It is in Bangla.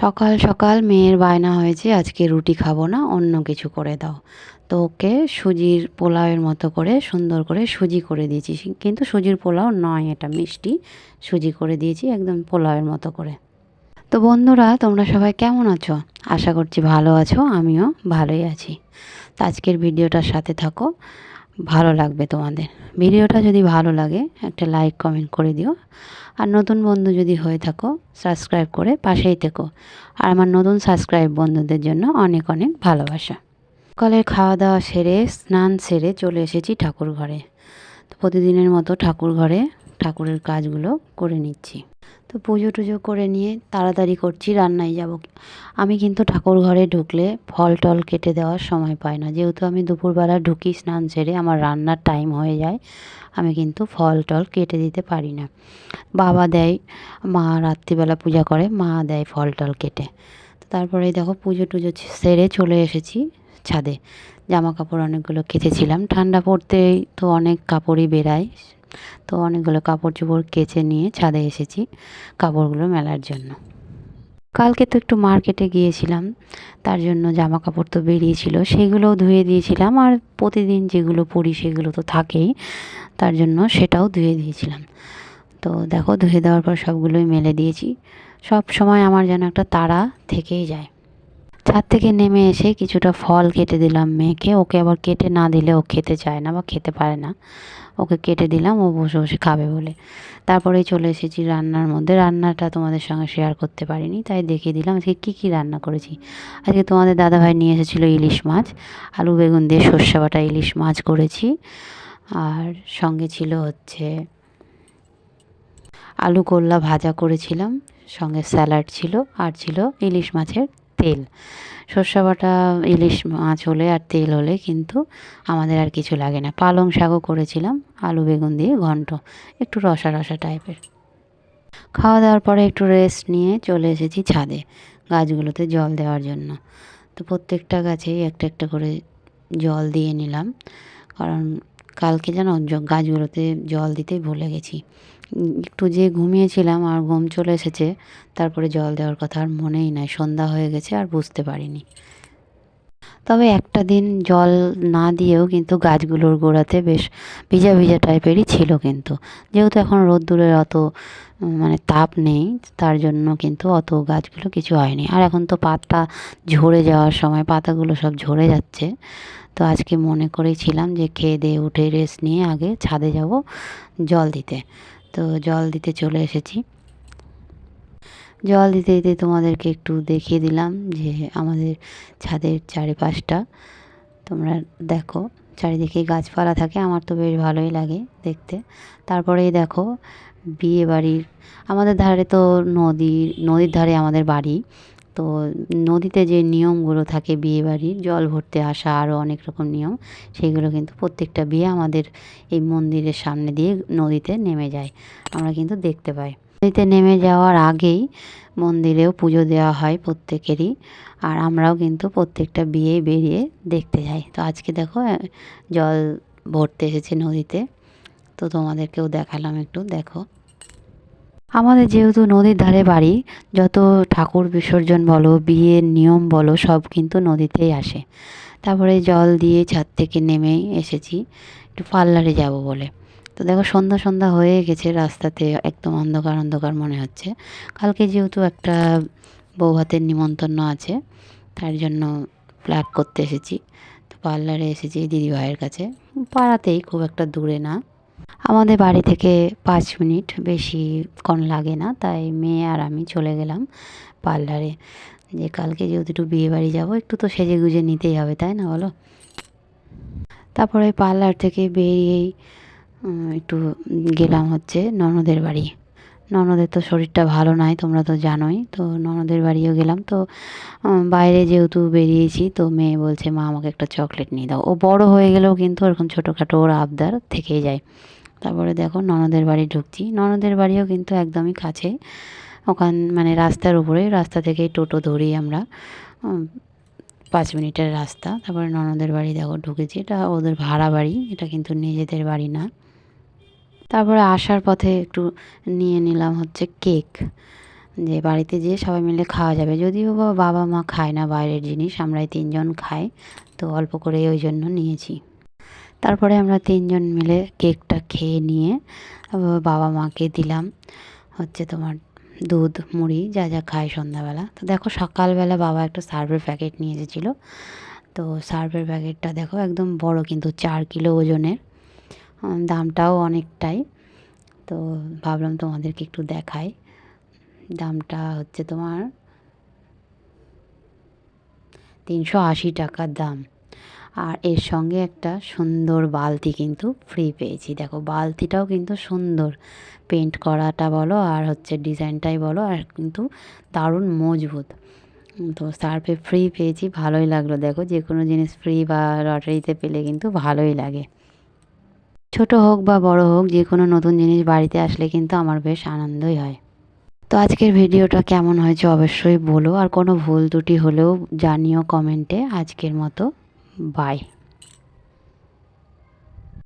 সকাল সকাল মেয়ের বায়না হয়েছে, আজকে রুটি খাব না, অন্য কিছু করে দাও। তো ওকে সুজির পোলাওয়ের মতো করে সুন্দর করে সুজি করে দিয়েছি। কিন্তু সুজির পোলাও নয়, এটা মিষ্টি। সুজি করে দিয়েছি একদম পোলাওয়ের মতো করে। তো বন্ধুরা, তোমরা সবাই কেমন আছো? আশা করছি ভালো আছো, আমিও ভালোই আছি। তো আজকের ভিডিওটার সাথে থাকো। ভালো লাগবে তোমাদের। ভিডিওটা যদি ভালো লাগে, একটা লাইক কমেন্ট করে দিও। আর নতুন বন্ধু যদি হয়ে থাকো সাবস্ক্রাইব করে পাশেই থেকো। আর আমার নতুন সাবস্ক্রাইব বন্ধুদের জন্য অনেক অনেক ভালোবাসা। সকালের খাওয়া দাওয়া সেরে, স্নান সেরে চলে এসেছি ঠাকুর ঘরে তো প্রতিদিনের মতো ঠাকুর ঘরে ঠাকুরের কাজগুলো করে নিচ্ছি। তো পুজো টুজো করে নিয়ে তাড়াতাড়ি করছি, রান্নায় যাব। আমি কিন্তু ঠাকুর ঘরে ঢুকলে ফল টল কেটে দেওয়ার সময় পাই না। যেহেতু আমি দুপুরবেলা ঢুকি স্নান সেরে, আমার রান্নার টাইম হয়ে যায়, আমি কিন্তু ফল টল কেটে দিতে পারি না। বাবা দেয়, মা রাত্রিবেলা পূজা করে, মা দেয় ফল টল কেটে। তারপরে দেখো পুজো টুজো সেরে চলে এসেছি ছাদে। জামা কাপড় অনেকগুলো কেচেছিলাম। ঠান্ডা পড়তেই তো অনেক কাপড়ই বেরায়। তো অনেকগুলো কাপড় চোপড় কেচে নিয়ে ছাদে এসেছি কাপড়গুলো মেলার জন্য। কালকে তো একটু মার্কেটে গিয়েছিলাম, তার জন্য জামা কাপড় তো বেরিয়েছিল, সেগুলোও ধুয়ে দিয়েছিলাম আর প্রতিদিন যেগুলো পরি সেগুলো তো থাকেই, তার জন্য সেটাও ধুয়ে দিয়েছিলাম। তো দেখো ধুয়ে দেওয়ার পর সবগুলোই মেলে দিয়েছি, সব সময় আমার যেন একটা তাড়া থেকেই যায়। ছাদ থেকে নেমে এসে কিছুটা ফল কেটে দিলাম মেয়েকে। ওকে আবার কেটে না দিলে ও খেতে চায় না বা খেতে পারে না। ওকে কেটে দিলাম, ও বসে বসে খাবে বলে। তারপরেই চলে এসেছি রান্নার মধ্যে। রান্নাটা তোমাদের সঙ্গে শেয়ার করতে পারিনি, তাই দেখিয়ে দিলাম। আজকে কী কী রান্না করেছি? আজকে তোমাদের দাদাভাই নিয়ে এসেছিল ইলিশ মাছ, আলু, বেগুন দিয়ে সর্ষে বাটা ইলিশ মাছ করেছি। আর সঙ্গে ছিল হচ্ছে আলু করলা ভাজা করেছিলাম। সঙ্গে স্যালাড ছিল, আর ছিল ইলিশ মাছের তেল। সর্ষে বাটা, ইলিশ মাছ হলে আর তেল হলে কিন্তু আমাদের আর কিছু লাগে না। পালং শাকও করেছিলাম, আলু বেগুন দিয়ে ঘন্ট, একটু রসা রসা টাইপের। খাওয়া দাওয়ার পরে একটু রেস্ট নিয়ে চলে এসেছি ছাদে গাছগুলোতে জল দেওয়ার জন্য। তো প্রত্যেকটা গাছেই একটা একটা করে জল দিয়ে নিলাম, কারণ কালকে যেন গাছগুলোতে জল দিতেই ভুলে গেছি। একটু যে ঘুমিয়েছিলাম আর ঘুম চলে এসেছে, তারপরে জল দেওয়ার কথা আর মনেই নাই, সন্ধ্যা হয়ে গেছে আর বুঝতে পারিনি। তবে একটা দিন জল না দিয়েও কিন্তু গাছগুলোর গোড়াতে বেশ ভিজা ভিজা টাইপেরই ছিল কিন্তু। যেহেতু এখন রোদ্দুরের অত মানে তাপ নেই, তার জন্য কিন্তু অত গাছগুলো কিছু হয়নি। আর এখন তো পাতা ঝরে যাওয়ার সময় পাতাগুলো সব ঝরে যাচ্ছে। তো আজকে মনে করেছিলাম যে খেয়ে দিয়ে উঠে রেস্ট নিয়ে আগে ছাদে যাব জল দিতে। তো জল দিতে চলে এসেছি। জল দিতে দিতে তোমাদেরকে একটু দেখিয়ে দিলাম যে আমাদের ছাদের চারিপাশটা। তোমরা দেখো, চারিদিকে গাছপালা থাকে, আমার তো বেশ ভালোই লাগে দেখতে। তারপরেই দেখো বিয়ে বাড়ির আমাদের ধারে তো নদী, নদীর ধারে আমাদের বাড়ি। তো নদীতে যে নিয়মগুলো থাকে বিয়ে বাড়ির জল ভরতে আসা আরও অনেক রকম নিয়ম সেইগুলো কিন্তু প্রত্যেকটা বিয়ে আমাদের এই মন্দিরের সামনে দিয়ে নদীতে নেমে যায়, আমরা কিন্তু দেখতে পাই। নদীতে নেমে যাওয়ার আগেই মন্দিরেও পুজো দেওয়া হয় প্রত্যেকেরই, আর আমরাও কিন্তু প্রত্যেকটা বিয়ে বেরিয়ে দেখতে যাই। তো আজকে দেখো জল ভরতে এসেছে নদীতে, তো তোমাদেরকেও দেখালাম একটু, দেখো। আমাদের যেহেতু নদীর ধারে বাড়ি, যত ঠাকুর বিসর্জন বলো, বিয়ের নিয়ম বলো, সব কিন্তু নদীতেই আসে। তারপরে জল দিয়ে ছাদ থেকে নেমে এসেছি, একটু পার্লারে যাব বলে। তো দেখো সন্ধ্যা সন্ধ্যা হয়ে গেছে, রাস্তাতে একদম অন্ধকার অন্ধকার মনে হচ্ছে। কালকে যেহেতু একটা বউ হাতের নিমন্ত্রণ আছে, তার জন্য প্ল্যাক করতে এসেছি। তো পার্লারে এসেছি দিদিভাইয়ের কাছে। পাড়াতেই খুব একটা দূরে না। আমাদের বাড়ি থেকে পাঁচ মিনিট বেশিক্ষণ লাগে না, তাই মেয়ে আর আমি চলে গেলাম পার্লারে। যে কালকে যেহেতু একটু বিয়ে বাড়ি যাব, একটু তো সেজে গুজে নিতেই হবে, তাই না বলো? তারপরে পার্লার থেকে বেরিয়েই একটু গেলাম হচ্ছে ননদের বাড়ি। ননদের তো শরীরটা ভালো নয় তোমরা তো জানোই। তো ননদের বাড়িও গেলাম, তো বাইরে যেহেতু বেরিয়েছি, তো মেয়ে বলছে, মা, আমাকে একটা চকলেট নিয়ে দাও। ও বড় হয়ে গেলেও কিন্তু ওরকম ছোটোখাটো ওর আবদার থেকেই যায়। তারপরে দেখো, ননদের বাড়ি ঢুকছি। ননদের বাড়িও কিন্তু একদমই কাছে। ওখান মানে রাস্তার উপরে, রাস্তা থেকেই টোটো ধরি আমরা পাঁচ মিনিটের রাস্তা। তারপরে ননদের বাড়ি দেখো, ঢুকেছি। এটা ওদের ভাড়া বাড়ি, এটা কিন্তু নিজেদের বাড়ি না। তারপরে আসার পথে একটু নিয়ে নিলাম হচ্ছে কেক। যে বাড়িতে যেয়ে সবাই মিলে খাওয়া যাবে। যদিও বা বাবা মা খায় না বাইরের জিনিস, আমরাই তিনজন খাই, তো অল্প করে ওই জন্য নিয়েছি। তারপরে আমরা তিনজন মিলে কেকটা খেয়ে নিয়ে বাবা মাকে দিলাম হচ্ছে তোমার দুধ, মুড়ি, যা যা খায় সন্ধ্যাবেলা। তো দেখো সকালবেলা বাবা একটা সার্ভের প্যাকেট নিয়ে এসেছিল। তো সার্ভের প্যাকেটটা দেখো একদম বড় কিন্তু চার কিলো ওজনের। দামটাও অনেকটাই। তো ভাবলাম তোমাদেরকে একটু দেখাই। দামটা হচ্ছে তোমার তিনশো আশি টাকার দাম। আর এর সঙ্গে একটা সুন্দর বালতি কিন্তু ফ্রি পেয়েছি। দেখো, বালতিটাও কিন্তু সুন্দর। পেন্ট করাটা বলো, আর হচ্ছে ডিজাইনটাই বলো, আর কিন্তু দারুণ মজবুত। তো সার্ফে ফ্রি পেয়েছি, ভালোই লাগল। দেখো যে কোনো জিনিস ফ্রি বা লটারিতে পেলে কিন্তু ভালোই লাগে। ছোট হোক বা বড় হোক, যে কোনো নতুন জিনিস বাড়িতে আসলে কিন্তু আমার বেশ আনন্দই হয়। তো আজকের ভিডিওটা কেমন হয়েছে অবশ্যই বলো, আর কোনো ভুল ত্রুটি হলেও জানিও কমেন্টে। আজকের মতো বাই